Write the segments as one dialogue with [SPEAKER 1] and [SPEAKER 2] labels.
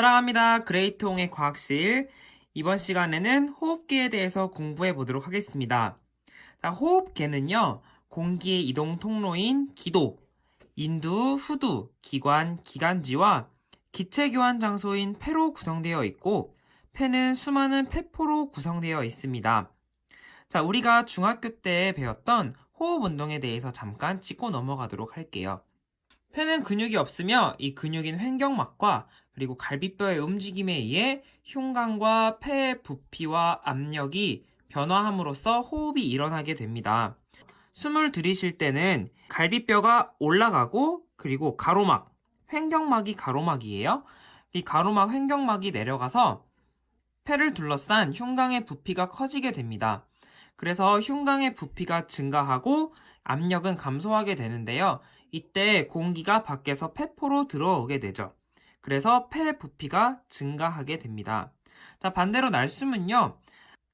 [SPEAKER 1] 사랑합니다. 그레이트홍의 과학실. 이번 시간에는 호흡기에 대해서 공부해 보도록 하겠습니다. 자, 호흡계는요, 공기의 이동 통로인 기도, 인두, 후두, 기관, 기관지와 기체 교환 장소인 폐로 구성되어 있고, 폐는 수많은 폐포로 구성되어 있습니다. 자, 우리가 중학교 때 배웠던 호흡 운동에 대해서 잠깐 짚고 넘어가도록 할게요. 폐는 근육이 없으며 이 근육인 횡격막과 그리고 갈비뼈의 움직임에 의해 흉관과 폐의 부피와 압력이 변화함으로써 호흡이 일어나게 됩니다. 숨을 들이쉴 때는 갈비뼈가 올라가고 그리고 가로막, 횡격막이 가로막이에요. 이 가로막 횡격막이 내려가서 폐를 둘러싼 흉곽의 부피가 커지게 됩니다. 그래서 흉곽의 부피가 증가하고 압력은 감소하게 되는데요. 이때 공기가 밖에서 폐포로 들어오게 되죠. 그래서 폐 부피가 증가하게 됩니다. 자, 반대로 날숨은요.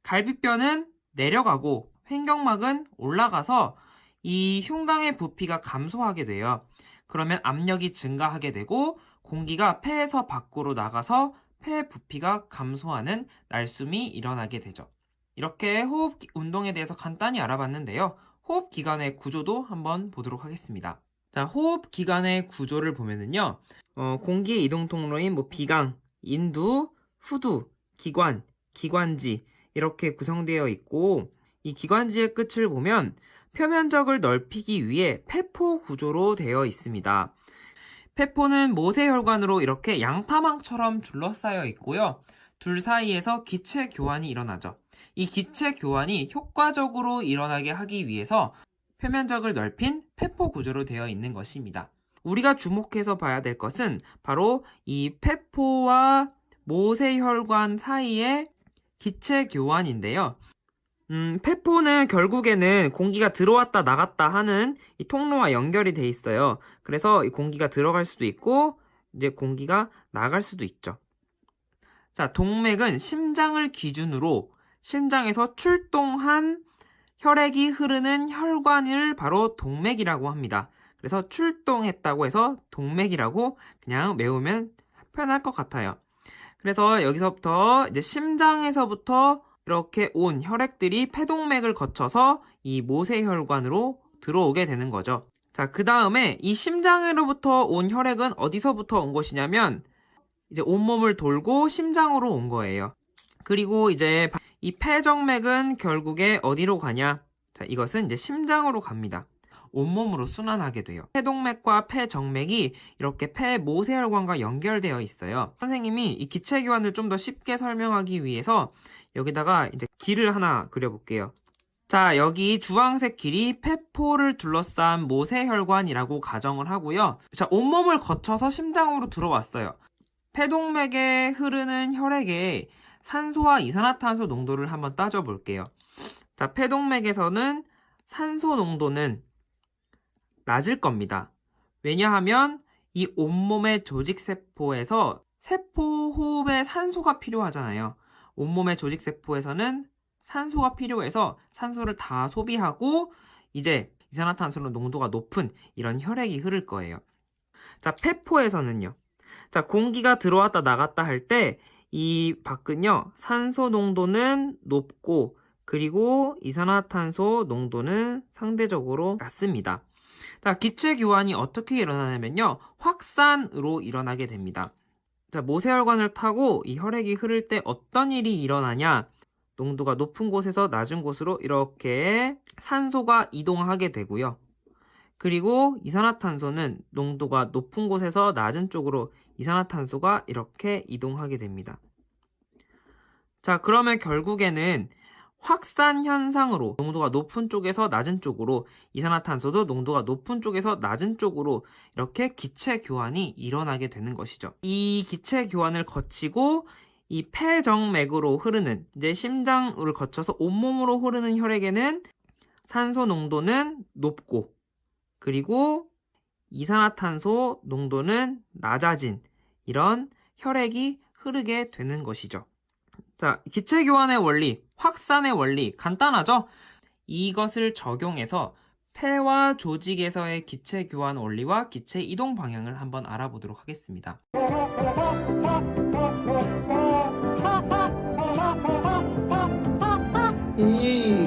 [SPEAKER 1] 갈비뼈는 내려가고 횡격막은 올라가서 이 흉곽의 부피가 감소하게 돼요. 그러면 압력이 증가하게 되고 공기가 폐에서 밖으로 나가서 폐 부피가 감소하는 날숨이 일어나게 되죠. 이렇게 호흡 운동에 대해서 간단히 알아봤는데요. 호흡 기관의 구조도 한번 보도록 하겠습니다. 자, 호흡 기관의 구조를 보면은요. 어, 공기의 이동 통로인 뭐 비강, 인두, 후두, 기관, 기관지 이렇게 구성되어 있고 이 기관지의 끝을 보면 표면적을 넓히기 위해 폐포 구조로 되어 있습니다. 폐포는 모세혈관으로 이렇게 양파망처럼 둘러싸여 있고요. 둘 사이에서 기체 교환이 일어나죠. 이 기체 교환이 효과적으로 일어나게 하기 위해서 표면적을 넓힌 폐포 구조로 되어 있는 것입니다. 우리가 주목해서 봐야 될 것은 바로 이 폐포와 모세혈관 사이의 기체 교환인데요. 음, 폐포는 결국에는 공기가 들어왔다 나갔다 하는 이 통로와 연결이 돼 있어요. 그래서 이 공기가 들어갈 수도 있고 이제 공기가 나갈 수도 있죠. 자, 동맥은 심장을 기준으로 심장에서 출동한 혈액이 흐르는 혈관을 바로 동맥이라고 합니다. 그래서 출동했다고 해서 동맥이라고 그냥 외우면 편할 것 같아요. 그래서 여기서부터 이제 심장에서부터 이렇게 온 혈액들이 폐동맥을 거쳐서 이 모세혈관으로 들어오게 되는 거죠. 자, 그 다음에 이 심장으로부터 온 혈액은 어디서부터 온 것이냐면 이제 온몸을 돌고 심장으로 온 거예요. 그리고 이제 이 폐정맥은 결국에 어디로 가냐? 자, 이것은 이제 심장으로 갑니다. 온몸으로 순환하게 돼요. 폐동맥과 폐정맥이 이렇게 폐 모세혈관과 연결되어 있어요. 선생님이 이 기체교환을 좀 더 쉽게 설명하기 위해서 여기다가 이제 길을 하나 그려볼게요. 자, 여기 주황색 길이 폐포를 둘러싼 모세혈관이라고 가정을 하고요. 자, 온몸을 거쳐서 심장으로 들어왔어요. 폐동맥에 흐르는 혈액에 산소와 이산화탄소 농도를 한번 따져볼게요. 자, 폐동맥에서는 산소 농도는 낮을 겁니다. 왜냐하면 이 온몸의 조직세포에서 세포 호흡에 산소가 필요하잖아요. 온몸의 조직세포에서는 산소가 필요해서 산소를 다 소비하고 이제 이산화탄소는 농도가 높은 이런 혈액이 흐를 거예요. 자, 폐포에서는요. 자, 공기가 들어왔다 나갔다 할 때 이 밖은요. 산소 농도는 높고 그리고 이산화탄소 농도는 상대적으로 낮습니다. 자, 기체 교환이 어떻게 일어나냐면요. 확산으로 일어나게 됩니다. 자, 모세혈관을 타고 이 혈액이 흐를 때 어떤 일이 일어나냐? 농도가 높은 곳에서 낮은 곳으로 이렇게 산소가 이동하게 되고요. 그리고 이산화탄소는 농도가 높은 곳에서 낮은 쪽으로 이산화탄소가 이렇게 이동하게 됩니다. 자, 그러면 결국에는 확산 현상으로 농도가 높은 쪽에서 낮은 쪽으로 이산화탄소도 농도가 높은 쪽에서 낮은 쪽으로 이렇게 기체 교환이 일어나게 되는 것이죠. 이 기체 교환을 거치고 이 폐정맥으로 흐르는 이제 심장을 거쳐서 온몸으로 흐르는 혈액에는 산소 농도는 높고 그리고 이산화탄소 농도는 낮아진 이런 혈액이 흐르게 되는 것이죠. 자, 기체 교환의 원리, 확산의 원리 간단하죠? 이것을 적용해서 폐와 조직에서의 기체 교환 원리와 기체 이동 방향을 한번 알아보도록 하겠습니다.
[SPEAKER 2] 이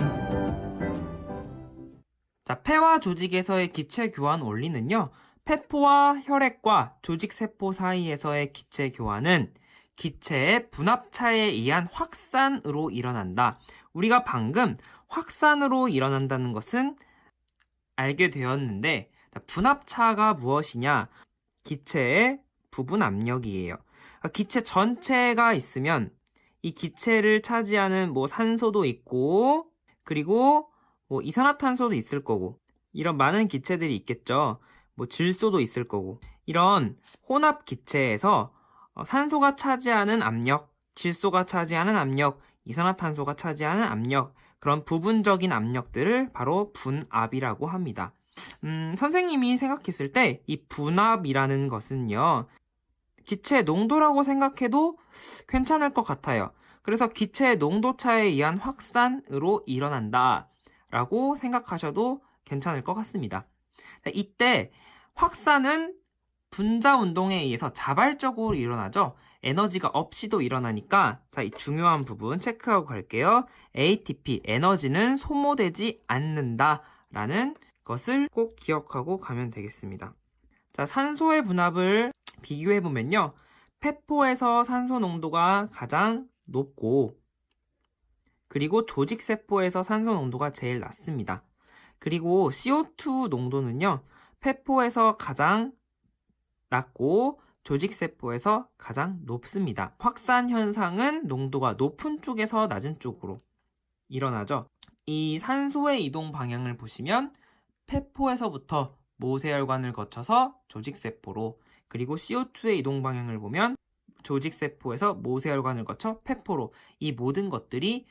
[SPEAKER 1] 자, 폐와 조직에서의 기체 교환 원리는요. 폐포와 혈액과 조직 세포 사이에서의 기체 교환은 기체의 분합차에 의한 확산으로 일어난다. 우리가 방금 확산으로 일어난다는 것은 알게 되었는데 자, 분합차가 무엇이냐? 기체의 부분 압력이에요. 그러니까 기체 전체가 있으면 이 기체를 차지하는 뭐 산소도 있고 그리고 뭐 이산화탄소도 있을 거고 이런 많은 기체들이 있겠죠. 뭐 질소도 있을 거고 이런 혼합 기체에서 어, 산소가 차지하는 압력, 질소가 차지하는 압력, 이산화탄소가 차지하는 압력 그런 부분적인 압력들을 바로 분압이라고 합니다. 음, 선생님이 생각했을 때 이 분압이라는 것은요. 기체 농도라고 생각해도 괜찮을 것 같아요. 그래서 기체 농도 차에 의한 확산으로 일어난다. 라고 생각하셔도 괜찮을 것 같습니다. 자, 이때 확산은 분자 운동에 의해서 자발적으로 일어나죠. 에너지가 없이도 일어나니까 자, 이 중요한 부분 체크하고 갈게요. ATP 에너지는 소모되지 않는다라는 것을 꼭 기억하고 가면 되겠습니다. 자, 산소의 분압을 비교해 보면요. 폐포에서 산소 농도가 가장 높고 그리고 조직 세포에서 산소 농도가 제일 낮습니다. 그리고 CO2 농도는요, 폐포에서 가장 낮고 조직세포에서 가장 높습니다. 확산 현상은 농도가 높은 쪽에서 낮은 쪽으로 일어나죠. 이 산소의 이동 방향을 보시면 폐포에서부터 모세혈관을 거쳐서 조직세포로 그리고 CO2의 이동 방향을 보면 조직세포에서 모세혈관을 거쳐 폐포로 이 모든 것들이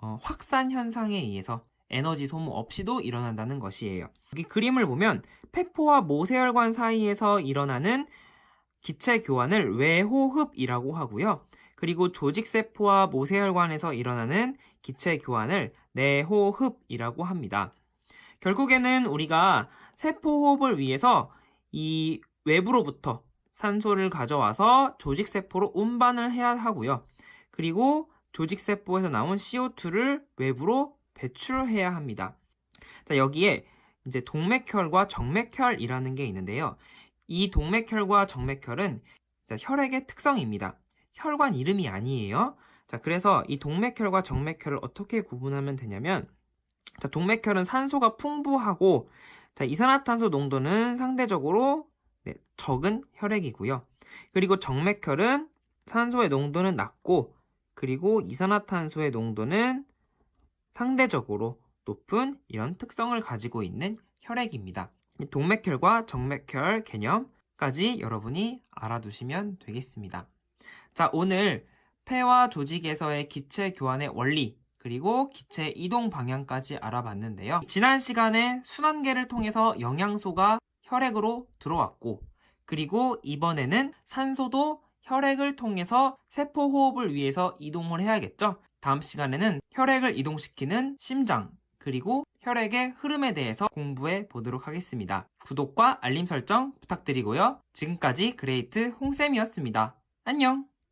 [SPEAKER 1] 어, 확산 현상에 의해서 에너지 소모 없이도 일어난다는 것이에요. 여기 그림을 보면 폐포와 모세혈관 사이에서 일어나는 기체 교환을 외호흡이라고 하고요. 그리고 조직세포와 모세혈관에서 일어나는 기체 교환을 내호흡이라고 합니다. 결국에는 우리가 세포호흡을 위해서 이 외부로부터 산소를 가져와서 조직세포로 운반을 해야 하고요. 그리고 조직세포에서 나온 CO2를 외부로 배출해야 합니다. 자, 여기에 이제 동맥혈과 정맥혈이라는 게 있는데요. 이 동맥혈과 정맥혈은 자, 혈액의 특성입니다. 혈관 이름이 아니에요. 자, 그래서 이 동맥혈과 정맥혈을 어떻게 구분하면 되냐면, 자, 동맥혈은 산소가 풍부하고, 자, 이산화탄소 농도는 상대적으로 네, 적은 혈액이고요. 그리고 정맥혈은 산소의 농도는 낮고, 그리고 이산화탄소의 농도는 상대적으로 높은 이런 특성을 가지고 있는 혈액입니다. 동맥혈과 정맥혈 개념까지 여러분이 알아두시면 되겠습니다. 자, 오늘 폐와 조직에서의 기체 교환의 원리, 그리고 기체 이동 방향까지 알아봤는데요. 지난 시간에 순환계를 통해서 영양소가 혈액으로 들어왔고, 그리고 이번에는 산소도 혈액을 통해서 세포 호흡을 위해서 이동을 해야겠죠. 다음 시간에는 혈액을 이동시키는 심장, 그리고 혈액의 흐름에 대해서 공부해 보도록 하겠습니다. 구독과 알림 설정 부탁드리고요. 지금까지 그레이트 홍쌤이었습니다. 안녕!